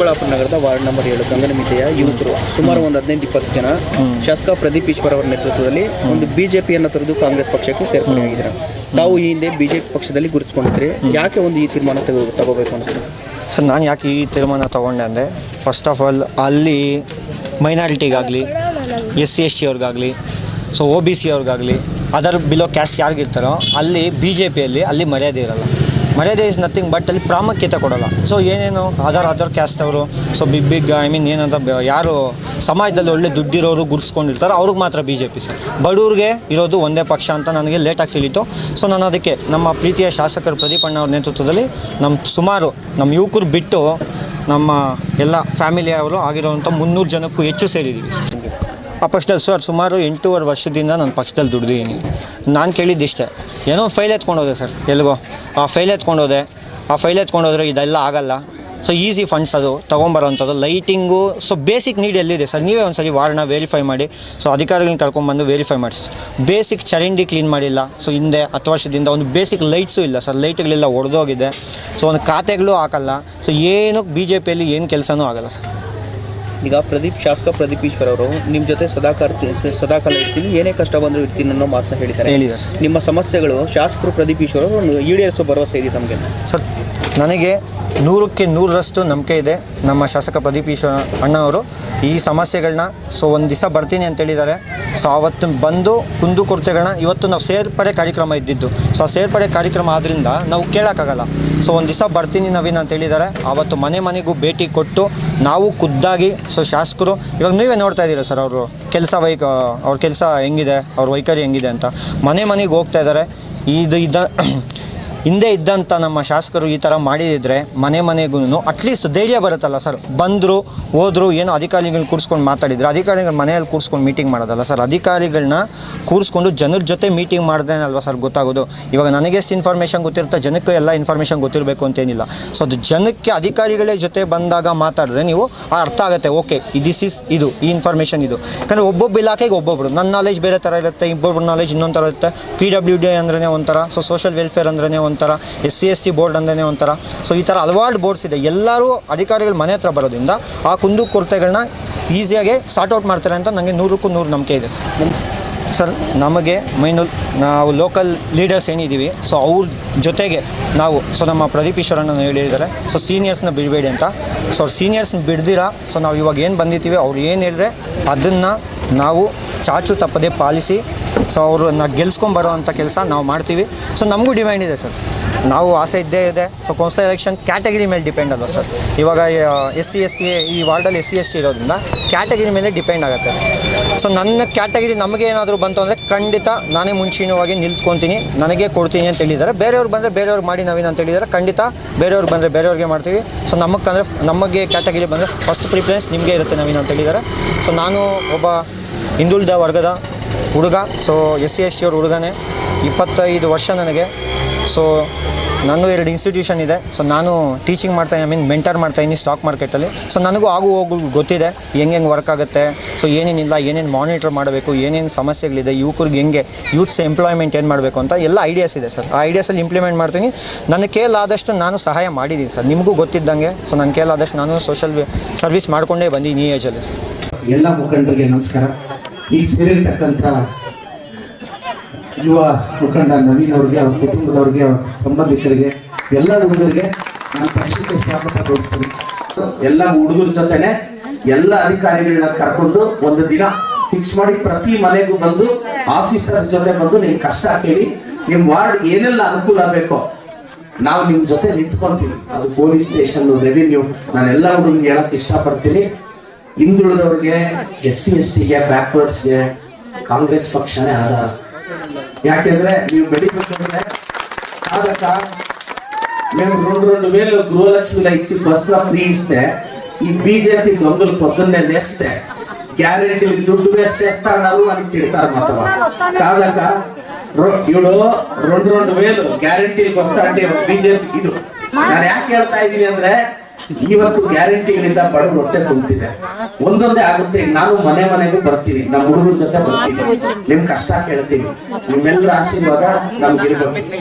ಚಿಕ್ಕಬಳ್ಳಾಪುರ ನಗರದ ward number ಏಳು ಗಂಗನಮಿತೆಯ ಯುವಕರು ಸುಮಾರು ಒಂದು ಹದಿನೈದು, ಇಪ್ಪತ್ತು ಜನ ಶಾಸಕ ಪ್ರದೀಪ್ ಈಶ್ವರ್ ಅವರ ನೇತೃತ್ವದಲ್ಲಿ ಒಂದು ಬಿಜೆಪಿಯನ್ನು ತೊರೆದು ಕಾಂಗ್ರೆಸ್ ಪಕ್ಷಕ್ಕೆ ಸೇರ್ಪಡೆಯಾಗಿದ್ದಾರೆ. ತಾವು ಈ ಹಿಂದೆ ಬಿಜೆಪಿ ಪಕ್ಷದಲ್ಲಿ ಗುರುತಿಸ್ಕೊಂಡಿದ್ರಿ. ಯಾಕೆ ಒಂದು ಈ ತೀರ್ಮಾನ ತಗೋ ತಗೋಬೇಕು ಅನ್ಸುತ್ತೆ? ಸರ್, ನಾನು ಯಾಕೆ ಈ ತೀರ್ಮಾನ ತೊಗೊಂಡೆ ಅಂದರೆ ಫಸ್ಟ್ ಆಫ್ ಆಲ್ ಅಲ್ಲಿ ಮೈನಾರಿಟಿಗಾಗಲಿ ಎಸ್ ಸಿ, ಎಸ್ ಟಿ ಅವ್ರಿಗಾಗಲಿ ಸೊ ಒ ಬಿ ಸಿ ಅವ್ರಿಗಾಗಲಿ ಅದರ್ ಬಿಲೋ ಕ್ಯಾಸ್ಟ್ ಯಾರಿಗಿರ್ತಾರೋ, ಅಲ್ಲಿ ಬಿ ಜೆ ಪಿಯಲ್ಲಿ ಅಲ್ಲಿ ಮರ್ಯಾದೆ ಇರಲ್ಲ. ಮರ್ಯಾದೆ ಇಸ್ ನಥಿಂಗ್ ಬಟ್ ಅಲ್ಲಿ ಪ್ರಾಮುಖ್ಯತೆ ಕೊಡೋಲ್ಲ. ಸೊ ಏನೇನು? ಅದರ್ ಅದರ್ ಕ್ಯಾಸ್ಟ್ ಅವರು so big big I mean ಏನಂತ ಯಾರು ಸಮಾಜದಲ್ಲಿ ಒಳ್ಳೆ ದುಡ್ಡಿರೋರು ಗುರ್ಸ್ಕೊಂಡಿರ್ತಾರೋ, ಅವ್ರಿಗೆ ಮಾತ್ರ ಬಿ ಜೆ ಪಿ ಸರ್ ಬಡವ್ರಿಗೆ ಇರೋದು ಒಂದೇ ಪಕ್ಷ ಅಂತ ನನಗೆ ಲೇಟಾಗಿ ತಿಳಿತು. ಸೊ ನಾನು ಅದಕ್ಕೆ ನಮ್ಮ ಪ್ರೀತಿಯ ಶಾಸಕರು ಪ್ರದೀಪ್ ಅಣ್ಣ ಅವ್ರ ನೇತೃತ್ವದಲ್ಲಿ ನಮ್ಮ ಸುಮಾರು ನಮ್ಮ ಯುವಕರು ಬಿಟ್ಟು ನಮ್ಮ ಎಲ್ಲ ಫ್ಯಾಮಿಲಿಯವರು ಆಗಿರೋವಂಥ ಮುನ್ನೂರು ಜನಕ್ಕೂ ಹೆಚ್ಚು ಸೇರಿದ್ದೀವಿ ಸರ್ ಆ ಪಕ್ಷದಲ್ಲಿ ಸರ್, ಸುಮಾರು ಎಂಟೂವರೆ ವರ್ಷದಿಂದ ನಾನು ಪಕ್ಷದಲ್ಲಿ ದುಡ್ದಿದ್ದೀನಿ. ನಾನು ಕೇಳಿದ್ದಿಷ್ಟೇ. ಏನೋ ಫೈಲ್ ಎತ್ಕೊಂಡೋದೆ ಸರ್, ಎಲ್ಗೋ. ಆ ಫೈಲ್ ಎತ್ಕೊಂಡೋದೆ, ಆ ಫೈಲ್ ಎತ್ಕೊಂಡೋದ್ರೆ ಇದೆಲ್ಲ ಆಗಲ್ಲ. ಸೊ ಈಸಿ ಫಂಡ್ಸ್ ಅದು ತೊಗೊಂಬರೋವಂಥದ್ದು ಲೈಟಿಂಗು ಸೊ ಬೇಸಿಕ್ ನೀಡ್ ಎಲ್ಲಿದೆ ಸರ್? ನೀವೇ ಒಂದು ಸರಿ ವಾರ್ಡ್ನ ವೆರಿಫೈ ಮಾಡಿ. ಸೊ ಅಧಿಕಾರಿಗಳನ್ನ ಕರ್ಕೊಂಡ್ಬಂದು ವೆರಿಫೈ ಮಾಡಿಸಿ ಬೇಸಿಕ್ ಚರಂಡಿ ಕ್ಲೀನ್ ಮಾಡಿಲ್ಲ. ಸೊ ಹಿಂದೆ ಹತ್ತು ವರ್ಷದಿಂದ ಒಂದು ಬೇಸಿಕ್ ಲೈಟ್ಸು ಇಲ್ಲ ಸರ್. ಲೈಟ್ಗಳೆಲ್ಲ ಒಡೆದೋಗಿದೆ. ಸೊ ಒಂದು ಖಾತೆಗಳು ಹಾಕಲ್ಲ. ಸೊ ಏನು ಬಿ ಜೆ ಪಿಯಲ್ಲಿ ಏನು ಕೆಲಸನೂ ಆಗಲ್ಲ ಸರ್. ಈಗ ಪ್ರದೀಪ್ ಶಾಸಕ ಪ್ರದೀಪ್ ಈಶ್ವರ್ ಅವರು ನಿಮ್ಮ ಜೊತೆ ಸದಾಕಾಲ ಸದಾಕಾಲ ಇರ್ತೀನಿ ಏನೇ ಕಷ್ಟ ಬಂದರೂ ಇರ್ತೀನಿ ಅನ್ನೋ ಮಾತನ್ನ ಹೇಳಿದ್ದಾರೆ. ಹೇಳಿದ್ದಾರೆ ಸರ್. ನಿಮ್ಮ ಸಮಸ್ಯೆಗಳು ಶಾಸಕರು ಪ್ರದೀಪ್ ಈಶ್ವರ್ ಅವರು ಈಡೇರಿಸೋ ಭರವಸೆ ಇದೆ ತಮಗೆ? ಸರ್ ನನಗೆ ನೂರಕ್ಕೆ ನೂರರಷ್ಟು ನಂಬಿಕೆ ಇದೆ. ನಮ್ಮ ಶಾಸಕ ಪ್ರದೀಪ್ ಈಶ್ವರ ಅಣ್ಣವರು ಈ ಸಮಸ್ಯೆಗಳನ್ನ ಸೊ ಒಂದು ದಿವಸ ಬರ್ತೀನಿ ಅಂತ ಹೇಳಿದ್ದಾರೆ ಸೊ ಆವತ್ತು ಬಂದು ಕುಂದು ಕೊರತೆಗಳನ್ನ ಇವತ್ತು ನಾವು ಸೇರ್ಪಡೆ ಕಾರ್ಯಕ್ರಮ ಇದ್ದಿದ್ದು. ಸೊ ಆ ಸೇರ್ಪಡೆ ಕಾರ್ಯಕ್ರಮ ಆದ್ದರಿಂದ ನಾವು ಕೇಳೋಕ್ಕಾಗಲ್ಲ. ಸೊ ಒಂದು ದಿವಸ ಬರ್ತೀನಿ ನವೀನ್ ಅಂತ ಹೇಳಿದ್ದಾರೆ ಆವತ್ತು ಮನೆ ಮನೆಗೂ ಭೇಟಿ ಕೊಟ್ಟು ನಾವು ಖುದ್ದಾಗಿ ಸೊ ಶಾಸಕರು, ಇವಾಗ ನೀವೇ ನೋಡ್ತಾ ಇದ್ದೀರಾ ಸರ್ ಅವರು ಕೆಲಸ ವೈಕ, ಅವ್ರ ಕೆಲಸ ಹೆಂಗಿದೆ, ಅವ್ರ ವೈಖರಿ ಹೆಂಗಿದೆ ಅಂತ. ಮನೆ ಮನೆಗೆ ಹೋಗ್ತಾ ಇದ್ದಾರೆ. ಇದು ಇದ್ದ ಹಿಂದೆ ಇದ್ದಂಥ ನಮ್ಮ ಶಾಸಕರು ಈ ಥರ ಮಾಡಿದಿದ್ರೆ ಮನೆ ಮನೆಗೂ ಅಟ್ಲೀಸ್ಟ್ ಧೈರ್ಯ ಬರುತ್ತಲ್ಲ ಸರ್ ಬಂದರು, ಹೋದರು, ಏನೋ ಅಧಿಕಾರಿಗಳನ್ನ ಕೂರಿಸ್ಕೊಂಡು ಮಾತಾಡಿದ್ರು. ಅಧಿಕಾರಿಗಳ ಮನೆಯಲ್ಲಿ ಕೂರಿಸ್ಕೊಂಡು ಮೀಟಿಂಗ್ ಮಾಡೋದಲ್ಲ ಸರ್ ಅಧಿಕಾರಿಗಳನ್ನ ಕೂರಿಸ್ಕೊಂಡು ಜನರ ಜೊತೆ ಮೀಟಿಂಗ್ ಮಾಡ್ದೇನಲ್ವ ಸರ್ ಗೊತ್ತಾಗೋದು. ಇವಾಗ ನನಗೆ ಎಷ್ಟು ಇನ್ಫಾರ್ಮೇಷನ್ ಗೊತ್ತಿರುತ್ತೆ ಜನಕ್ಕೆ ಎಲ್ಲ ಇನ್ಫಾರ್ಮೇಷನ್ ಗೊತ್ತಿರಬೇಕು ಅಂತೇನಿಲ್ಲ. ಸೊ ಅದು ಜನಕ್ಕೆ ಅಧಿಕಾರಿಗಳೇ ಜೊತೆ ಬಂದಾಗ ಮಾತಾಡಿದ್ರೆ ನೀವು ಅರ್ಥ ಆಗುತ್ತೆ. ಓಕೆ ದಿಸ್ ಇಸ್ ಇದು, ಈ ಇನ್ಫಾರ್ಮೇಷನ್ ಇದು. ಯಾಕಂದರೆ ಒಬ್ಬೊಬ್ಬ ಇಲಾಖೆಗೆ ಒಬ್ಬೊಬ್ಬರು ನನ್ನ ನಾಲೆಜ್ ಬೇರೆ ಥರ ಇರುತ್ತೆ, ಇಬ್ಬೊಬ್ರು ನಾಲೆಜ್ ಇನ್ನೊಂದು ಥರ ಇರುತ್ತೆ. ಪಿ ಡಬ್ಲ್ಯೂ ಡಿ ಅಂದ್ರೆ ಒಂಥರ ಸೊ ಸೋಷಲ್ ವೆಲ್ಫೇರ್ ಅಂದ್ರೆ ಒಂಥರ, S C S T board ಅಂದ್ರೆ ಒಂಥರ. ಸೊ ಈ ಥರ ಹಲವಾರು ಬೋರ್ಡ್ಸ್ ಇದೆ. ಎಲ್ಲರೂ ಅಧಿಕಾರಿಗಳು ಮನೆ ಹತ್ರ ಬರೋದ್ರಿಂದ ಆ ಕುಂದು ಕೊರತೆಗಳನ್ನ ಈಸಿಯಾಗಿ ಸಾರ್ಟ್ ಔಟ್ ಮಾಡ್ತಾರೆ ಅಂತ ನನಗೆ ನೂರಕ್ಕೂ ನೂರು ನಂಬಿಕೆ ಇದೆ ಸರ್. ಸರ್, ನಮಗೆ ಮೈನು, ನಾವು ಲೋಕಲ್ ಲೀಡರ್ಸ್ ಏನಿದ್ದೀವಿ ಸೊ ಅವ್ರ ಜೊತೆಗೆ ನಾವು ಸೊ ನಮ್ಮ ಪ್ರದೀಪ್ ಈಶ್ವರನ್ನ ಹೇಳಿದ್ದಾರೆ ಸೊ ಸೀನಿಯರ್ಸ್ನ ಬಿಡಬೇಡಿ ಅಂತ. ಸೊ ಸೀನಿಯರ್ಸ್ನ ಬಿಡ್ದಿರ ಸೊ ನಾವು ಇವಾಗ ಏನು ಬಂದಿದ್ದೀವಿ, ಅವ್ರು ಏನು ಹೇಳಿದ್ರೆ ಅದನ್ನು ನಾವು ಚಾಚು ತಪ್ಪದೆ ಪಾಲಿಸಿ ಸೊ ಅವ್ರನ್ನ ಗೆಲ್ಸ್ಕೊಂಬರೋ ಅಂಥ ಕೆಲಸ ನಾವು ಮಾಡ್ತೀವಿ. ಸೊ ನಮಗೂ ಡಿಮ್ಯಾಂಡ್ ಇದೆ ಸರ್. ನಾವು ಆಸೆ ಇದ್ದೇ ಇದೆ. ಸೊ ಕೌನ್ಸಿಲ್ ಎಲೆಕ್ಷನ್ ಕ್ಯಾಟಗರಿ ಮೇಲೆ ಡಿಪೆಂಡ್ ಅಲ್ವಾ ಸರ್? ಇವಾಗ ಎಸ್ ಸಿ ಎಸ್ ಟಿ ಈ ವಾರ್ಡಲ್ಲಿ ಎಸ್ ಸಿ ಎಸ್ ಟಿ ಇರೋದ್ರಿಂದ ಕ್ಯಾಟಗರಿ ಮೇಲೆ ಡಿಪೆಂಡ್ ಆಗುತ್ತೆ. ಸೊ ನನ್ನ ಕ್ಯಾಟಗರಿ ನಮಗೆ ಏನಾದರೂ ಬಂತು ಅಂದರೆ ಖಂಡಿತ ನಾನೇ ಮುಂಚಿನವಾಗಿ ನಿಲ್ತ್ಕೊತೀನಿ. ನನಗೆ ಕೊಡ್ತೀನಿ ಅಂತ ಹೇಳಿದ್ದಾರೆ. ಬೇರೆಯವ್ರು ಬಂದರೆ ಬೇರೆಯವ್ರು ಮಾಡಿ ನವೀನ್ ಅಂತ ಹೇಳಿದ್ದಾರೆ. ಖಂಡಿತ ಬೇರೆಯವ್ರು ಬಂದರೆ ಬೇರೆಯವ್ರಿಗೆ ಮಾಡ್ತೀವಿ. ಸೊ ನಮಗಂದರೆ ನಮಗೆ ಕ್ಯಾಟಗರಿ ಬಂದರೆ ಫಸ್ಟ್ ಪ್ರಿಫರೆನ್ಸ್ ನಿಮಗೆ ಇರುತ್ತೆ ನವೀನ್ ಅಂತ ಹೇಳಿದ್ದಾರೆ. ಸೊ ನಾನು ಒಬ್ಬ ಹಿಂದುಳಿದ ವರ್ಗದ ಹುಡುಗ. So S C S C ಅವ್ರ ಹುಡುಗನೇ. ಇಪ್ಪತ್ತೈದು ವರ್ಷ ನನಗೆ. ಸೊ ನಾನು ಎರಡು ಇನ್ಸ್ಟಿಟ್ಯೂಷನ್ ಇದೆ. ಸೊ ನಾನು ಟೀಚಿಂಗ್ ಮಾಡ್ತಾ ಐ ಮೀನ್ ಮೆಂಟರ್ ಮಾಡ್ತಾಯಿದ್ದೀನಿ ಸ್ಟಾಕ್ ಮಾರ್ಕೆಟಲ್ಲಿ ಸೊ ನನಗೂ ಆಗು ಹೋಗು ಗೊತ್ತಿದೆ. ಹೆಂಗೆ ಹೆಂಗೆ ವರ್ಕ್ ಆಗುತ್ತೆ. ಸೊ ಏನೇನಿಲ್ಲ, ಏನೇನು ಮಾನಿಟ್ರ್ ಮಾಡಬೇಕು, ಏನೇನು ಸಮಸ್ಯೆಗಳಿದೆ, ಯುವಕರಿಗೆ ಹೆಂಗೆ ಯೂತ್ಸ್ ಎಂಪ್ಲಾಯ್ಮೆಂಟ್ ಏನು ಮಾಡಬೇಕು ಅಂತ ಎಲ್ಲ ಐಡಿಯಾಸ್ ಇದೆ ಸರ್. ಆ ಐಡಿಯಾಸಲ್ಲಿ ಇಂಪ್ಲಿಮೆಂಟ್ ಮಾಡ್ತೀನಿ. ನನ್ನ ಕೇಳಾದಷ್ಟು ನಾನು ಸಹಾಯ ಮಾಡಿದ್ದೀನಿ ಸರ್. ನಿಮಗೂ ಗೊತ್ತಿದ್ದಂಗೆ. ಸೊ ನನ್ನ ಕೇಳಾದಷ್ಟು ನಾನು ಸೋಷಲ್ ಸರ್ವಿಸ್ ಮಾಡಿಕೊಂಡೇ ಬಂದಿದ್ದೀನಿ ಈ ಏಜಲ್ಲಿ ಸರ್. ಎಲ್ಲ ಮುಖಂಡರಿಗೆ ನಮಸ್ಕಾರ. ಈಗ ಸೇರಿರ್ತಕ್ಕಂಥ ಯುವ ಮುಖಂಡ ನವೀನ್ ಅವ್ರಿಗೆ, ಅವ್ರ ಕುಟುಂಬದವ್ರಿಗೆ, ಅವ್ರ ಸಂಬಂಧಿಕರಿಗೆ, ಎಲ್ಲ ಹುಡುಗರಿಗೆ ನಾನು ಪಕ್ಷಕ್ಕೆ ಸ್ವಾಗತ ತೋರಿಸ್ತೀನಿ. ಎಲ್ಲ ಹುಡುಗರ ಜೊತೆನೆ ಎಲ್ಲ ಅಧಿಕಾರಿಗಳನ್ನ ಕರ್ಕೊಂಡು ಒಂದು ದಿನ ಫಿಕ್ಸ್ ಮಾಡಿ ಪ್ರತಿ ಮನೆಗೂ ಬಂದು ಆಫೀಸರ್ ಜೊತೆ ಬಂದು ನಿಮ್ ಕಷ್ಟ ಕೇಳಿ, ನಿಮ್ ವಾರ್ಡ್ ಏನೆಲ್ಲ ಅನುಕೂಲ ಬೇಕೋ ನಾವು ನಿಮ್ ಜೊತೆ ನಿಂತ್ಕೊಂತೀವಿ. ಅದು ಪೊಲೀಸ್ ಸ್ಟೇಷನ್ ರೆವಿನ್ಯೂ ನಾನೆಲ್ಲ ಹುಡುಗರಿಗೆ ಹೇಳಕ್ ಇಷ್ಟಪಡ್ತೀನಿ. ಹಿಂದುಳಿದವ್ರಿಗೆ ಎಸ್ ಸಿ ಎಸ್ ಟಿಗೆ ಬ್ಯಾಕ್ವರ್ಡ್ಸ್ಗೆ ಕಾಂಗ್ರೆಸ್ ಪಕ್ಷನೇ ಆಧಾರ ಯಾಕೆಂದ್ರೆ ನೀವು ಬೆಳಿಬೇಕಂದ್ರೆ ఆదక మేము రెండు రెండు వేలు గృహలక్ష్మిలో ఇచ్చి బస్సులో ఫ్రీ ఇస్తే ఈ బీజేపీ దొంగలు పొద్దున్నే నేస్తే గ్యారెంటీలు దుడ్డు వేస్ట్ చేస్తాడారు అని తిడతారు మొత్తం కాదక రೊ- ಇವ್ರು రెండు రెండు వేలు ಗ್ಯಾರಂಟಿಗೆ ವಸ್ತಾ అంటే ಬಿಜೆಪಿ ಇದು ನಾನು ಯಾಕೆ ಹೇಳ್ತಾ ಇದ್ದೀನಿ ಅಂದ್ರೆ ಇವತ್ತು ಗ್ಯಾರಂಟಿಗಳಿಂದ ಬಡವರು ಹೊಟ್ಟೆ ತುಂಬ್ತಿದೆ. ಒಂದೊಂದೇ ಆಗುತ್ತೆ, ನಾನು ಮನೆ ಮನೆಗೂ ಬರ್ತೀನಿ, ನಮ್ಮ ಹುಡುಗರ ಜೊತೆ ಬರ್ತೀನಿ. ನಿಮ್ ಕಷ್ಟ ಕೇಳ್ತೀನಿ. ನಿಮ್ಮೆಲ್ಲರ ಆಶೀರ್ವಾದ ನಮ್ಗಿರ್ಬೇಕು.